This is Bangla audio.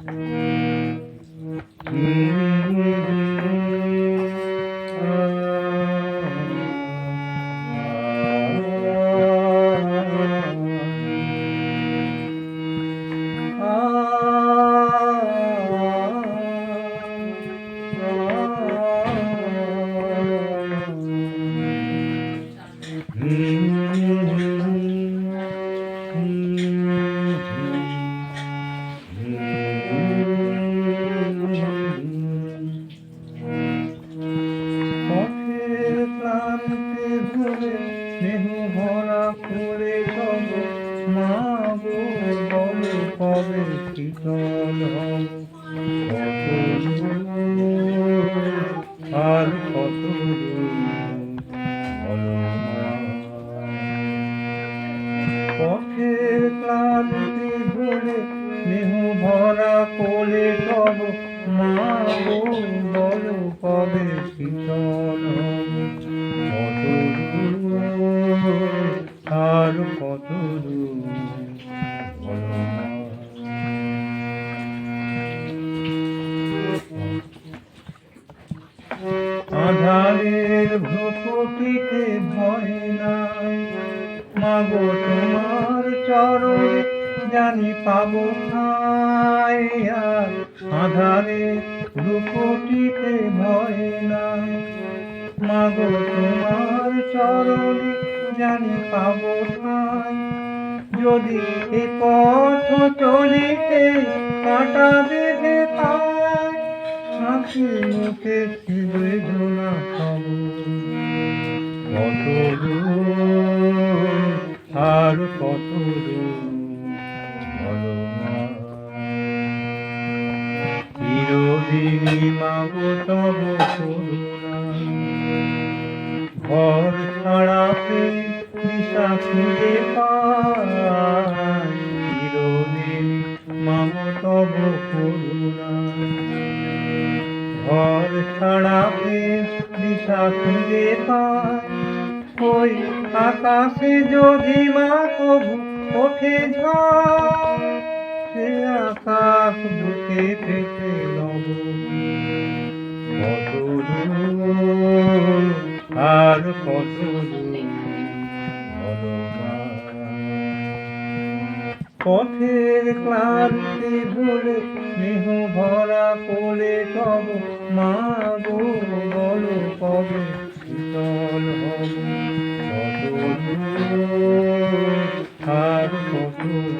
পথের বল কবে আর ভরা আর কত দূর ভ্রুকুটিতে ভয় নাই। মাগো তোমার চরণে জানি পাব আর আধারে ভ্রুকুটিতে ভয় নাই। মাগো তোমার চরণে জানি পাব ঠাই। যদি এ পথ চলিতে কাটা বেঁধে পায় আঁখি মুখে বেদনা পাব আর কত। মাগো তব ঘর ছাড়াতে দিশা খুঁজে পাই মাগো তব করুণা ঘর ছাড়াতে দিশা খুঁজে পাই ওই আকাশে যদি মা কবু ওঠে সে আকাশ বুকে থেকে আর কত। পথের ক্লান্তি ভুলে স্নেহ ভরা কোলে তব মা গো বলো কবে শীতল হব কত দূর আর কত দূর বলো